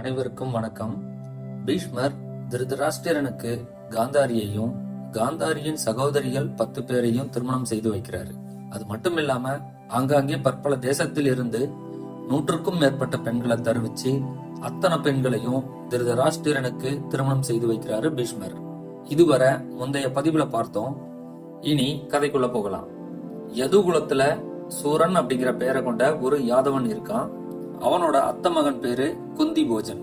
அனைவருக்கும் வணக்கம். பீஷ்மர் திருதராஷ்டிரனுக்கு காந்தாரியையும் காந்தாரியின் சகோதரிகள் பத்து பேரையும் திருமணம் செய்து வைக்கிறாரு. அது மட்டும் இல்லாம ஆங்காங்கே பற்பல தேசத்தில் இருந்து நூற்றுக்கும் மேற்பட்ட பெண்களை தருவிச்சு அத்தனை பெண்களையும் திருதராஷ்டிரனுக்கு திருமணம் செய்து வைக்கிறாரு பீஷ்மர். இதுவரை முந்தைய பதிவுல பார்த்தோம். இனி கதைக்குள்ள போகலாம். யதுகுலத்துல சூரன் அப்படிங்கிற பெயரை கொண்ட ஒரு யாதவன் இருக்கான். அவனோட அத்த மகன் பேரு குந்தி போஜன்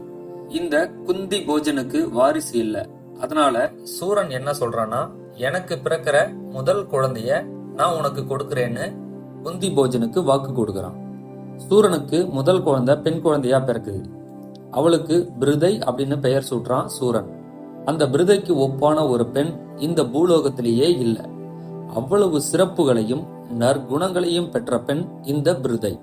இந்த குந்தி போஜனுக்கு வாரிசு இல்ல. அதனால சூரன் என்ன சொல்றான்னா எனக்கு பிறக்கிற முதல் குழந்தைய நான் உனக்கு கொடுக்கறேன்னு குந்தி போஜனுக்கு வாக்கு கொடுக்கறான். சூரனுக்கு முதல் குழந்தை பெண் குழந்தையா பிறக்குது. அவளுக்கு பிருதை அப்படின்னு பெயர் சூட்டுறான் சூரன். அந்த பிருதைக்கு ஒப்பான ஒரு பெண் இந்த பூலோகத்திலேயே இல்ல. அவ்வளவு சிறப்புகளையும் நற்குணங்களையும் பெற்ற பெண் இந்த பிருதை.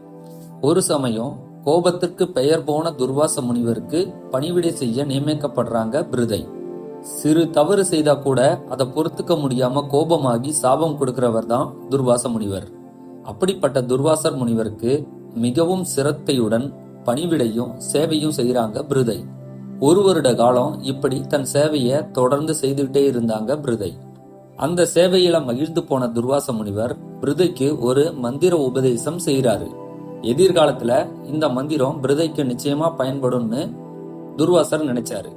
ஒரு சமயம் கோபத்திற்கு பெயர் போன துர்வாச முனிவருக்கு பணிவிடை செய்ய நியமிக்கப்படுறாங்க பிருதை. சிறு தவறு செய்தா கூட அதை பொறுத்துக்க முடியாம கோபமாகி சாபம் கொடுக்கிறவர் தான் துர்வாச முனிவர். அப்படிப்பட்ட துர்வாசர் முனிவருக்கு மிகவும் சிரத்தையுடன் பணிவிடையும் சேவையும் செய்யறாங்க பிருதை. ஒரு வருட காலம் இப்படி தன் சேவையை தொடர்ந்து செய்துகிட்டே இருந்தாங்க பிருதை. அந்த சேவையில மகிழ்ந்து போன துர்வாச முனிவர் பிருதைக்கு ஒரு மந்திர உபதேசம் செய்யறாரு எதிர்காலத்துல இந்த மந்திரம் பிரதைக்கு நிச்சயமா பயன்படும்னு துர்வாசர் நினைச்சாரு.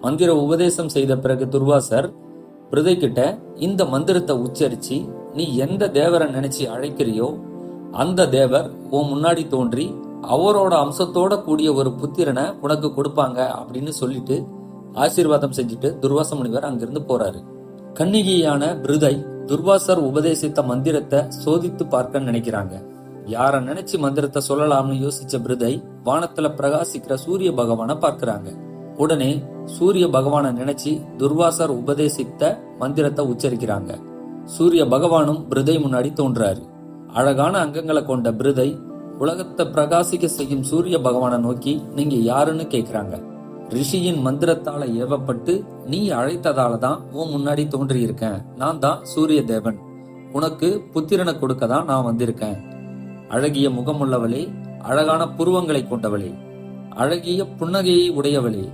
மந்திர உபதேசம் செய்த பிறகு துர்வாசர் பிரதை கிட்ட இந்த மந்திரத்தை உச்சரிச்சு நீ எந்த தேவரை நினைச்சு அழைக்கிறியோ அந்த தேவர் உன் முன்னாடி தோன்றி அவரோட அம்சத்தோட கூடிய ஒரு புத்திரனை உனக்கு கொடுப்பாங்க அப்படின்னு சொல்லிட்டு ஆசீர்வாதம் செஞ்சுட்டு துர்வாச முனிவர் அங்கிருந்து போறாரு. கன்னிகையான பிருதை துர்வாசர் உபதேசித்த மந்திரத்தை சோதித்து பார்க்க நினைக்கிறாங்க. யார நினைச்சு மந்திரத்தை சொல்லலாம்னு யோசிச்ச பிருதை வானத்துல பிரகாசிக்கிற சூரிய பகவானை பார்க்கிறாங்க. உடனே சூரிய பகவானை நினைச்சு துர்வாசர் உபதேசித்த மந்திரத்தை உச்சரிக்கிறாங்க. சூரிய பகவானும் பிருதை முன்னாடி தோன்றாரு. அழகான அங்கங்களை கொண்ட பிருதை உலகத்தை பிரகாசிக்க செய்யும் சூரிய பகவானை நோக்கி நீங்க யாருன்னு கேக்குறாங்க. ரிஷியின் மந்திரத்தால ஏவப்பட்டு நீ அழைத்ததால தான் உன் முன்னாடி தோன்றியிருக்கேன். நான் தான் சூரிய தேவன். உனக்கு புத்திரனை கொடுக்க தான் நான் வந்திருக்கேன். அழகிய முகமுள்ளவளே அழகான புருவங்களை கொண்டவளே அழகிய புன்னகையை உடையவளே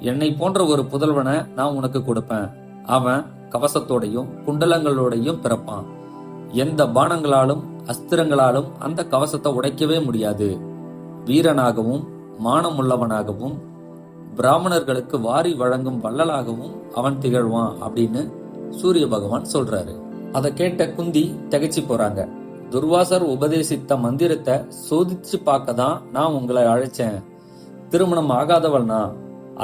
என்னை போன்ற ஒரு புதல்வனை நான் உனக்கு கொடுப்பேன். அவன் கவசத்தோடையும் குண்டலங்களோடையும் பிறப்பான். எந்த பானங்களாலும் அஸ்திரங்களாலும் அந்த கவசத்தை உடைக்கவே முடியாது. வீரனாகவும் மானமுள்ளவனாகவும் பிராமணர்களுக்கு வாரி வழங்கும் வள்ளலாகவும் அவன் திகழ்வான் அப்படின்னு சூரிய பகவான் சொல்றாரு. அதை கேட்ட குந்தி திகச்சு போறாங்க. துர்வாசர் உபதேசித்த மந்திரத்தை சோதிச்சு பார்க்க தான் நான் உங்களை அழைச்சேன். திருமணம் ஆகாதவள்னா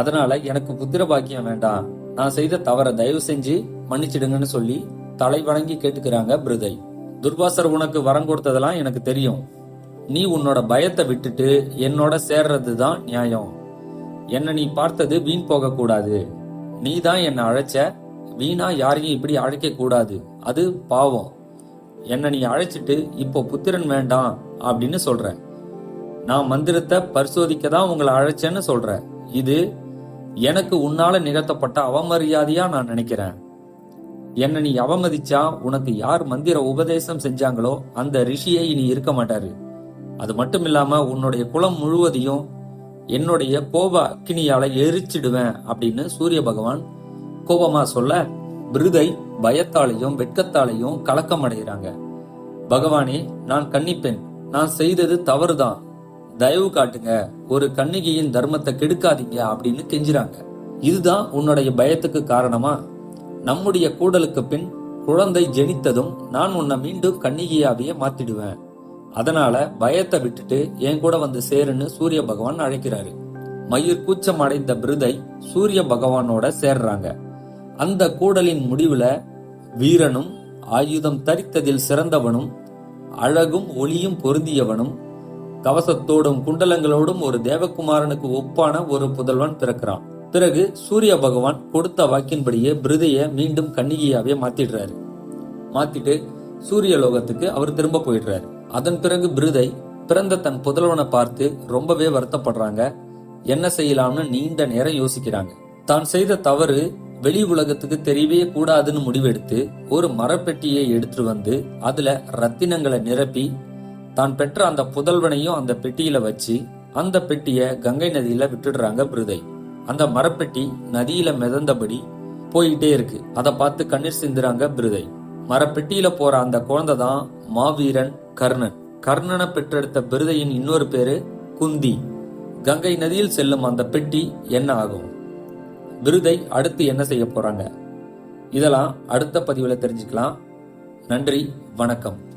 அதனால எனக்கு புத்திர பாக்கியம் வேண்டாம். நான் செய்த தவறை தயவு செஞ்சு மன்னிச்சிடுங்கன்னு சொல்லி தலை வணங்கி கேட்டுக்கிறாங்க பிருதை. துர்வாசர் உனக்கு வரம் கொடுத்ததெல்லாம் எனக்கு தெரியும். நீ உன்னோட பயத்தை விட்டுட்டு என்னோட சேர்றது தான் நியாயம். என்ன நீ பார்த்தது வீண் போக கூடாது நீ தான் என்னை அழைச்ச வீணா யாரையும் இப்படி அழைக்க கூடாது அது பாவம். என்னை நீ அழைச்சிட்டு இப்போ புத்திரன் வேண்டாம் அப்படின்னு சொல்ற. நான் மந்திரத்தை பரிசோதிக்க தான் உங்களை அழைச்சேன்னு சொல்ற. இது எனக்கு உன்னால நிகழ்த்தப்பட்ட அவமரியாதையா நான் நினைக்கிறேன். என்னை நீ அவமதிச்சா உனக்கு யார் மந்திர உபதேசம் செஞ்சாங்களோ அந்த ரிஷியை இனி இருக்க மாட்டாரு. அது மட்டும் இல்லாம உன்னுடைய குலம் முழுவதையும் என்னுடைய கோப அக்கினியால எரிச்சிடுவேன் அப்படின்னு சூரிய பகவான் கோபமா சொல்ல பிருதை பயத்தாலையும் வெட்கத்தாலையும் கலக்கம் அடைகிறாங்க பகவானே நான் கன்னிப்பெண். நான் செய்தது தவறுதான். தயவு காட்டுங்க. ஒரு கண்ணிகையின் தர்மத்தை கெடுக்காதீங்க அப்படின்னு கெஞ்சுறாங்க. இதுதான் உன்னுடைய பயத்துக்கு காரணமா? நம்முடைய கூடலுக்கு பின் குழந்தை ஜெனித்ததும் நான் உன்னை மீண்டும் கண்ணிகையாவே மாத்திடுவேன். அதனால பயத்தை விட்டுட்டு என் கூட வந்து சேருன்னு சூரிய பகவான் அழைக்கிறாரு. மயிர் கூச்சம் அடைந்த பிருதை சூரிய பகவானோட சேர்றாங்க. அந்த கூடலின் முடிவுல வீரனும் ஆயுதம் தரித்ததில் சிறந்தவனும் அழகும் ஒளியும் பொருந்தியவனும் கவசத்தோடும் குண்டலங்களோடும் ஒரு தேவகுமாரனுக்கு ஒப்பான ஒரு புதல்வன் பிறக்கிறான். பிறகு சூரிய பகவான் கொடுத்த வாக்கின்படியே பிருதைய மீண்டும் கன்னிகையாவே மாத்திடுறாரு. மாத்திட்டு சூரிய லோகத்துக்கு அவர் திரும்ப போயிடுறாரு. அதன் பிறகு பிருதை பிறந்த தன் புதல்வனை பார்த்து ரொம்பவே வருத்தப்படுறாங்க. என்ன செய்யலாம்னு நீண்ட நேரம் யோசிக்கிறாங்க. தான் செய்த தவறு வெளி உலகத்துக்கு தெரியவே கூடாதுன்னு முடிவெடுத்து ஒரு மரப்பெட்டியை எடுத்துட்டு வந்து அதுல ரத்தினங்களை நிரப்பி தான் பெற்ற அந்த புதல்வனையும் அந்த பெட்டியில வச்சு அந்த பெட்டிய கங்கை நதியில விட்டுடுறாங்க பிருதை. அந்த மரப்பெட்டி நதியில மிதந்தபடி போயிட்டே இருக்கு. அதை பார்த்து கண்ணீர் சிந்துறாங்க பிருதை. மரப்பெட்டியில போற அந்த குழந்தை தான் மாவீரன் கர்ணன். கர்ணனை பெற்றெடுத்த பிருதையின் இன்னொரு பேரு குந்தி. கங்கை நதியில் செல்லும் அந்த பெட்டி என்ன ஆகும்? விருதை அடுத்து என்ன செய்ய போறாங்க? இதெல்லாம் அடுத்த பதிவில் தெரிஞ்சுக்கலாம். நன்றி வணக்கம்.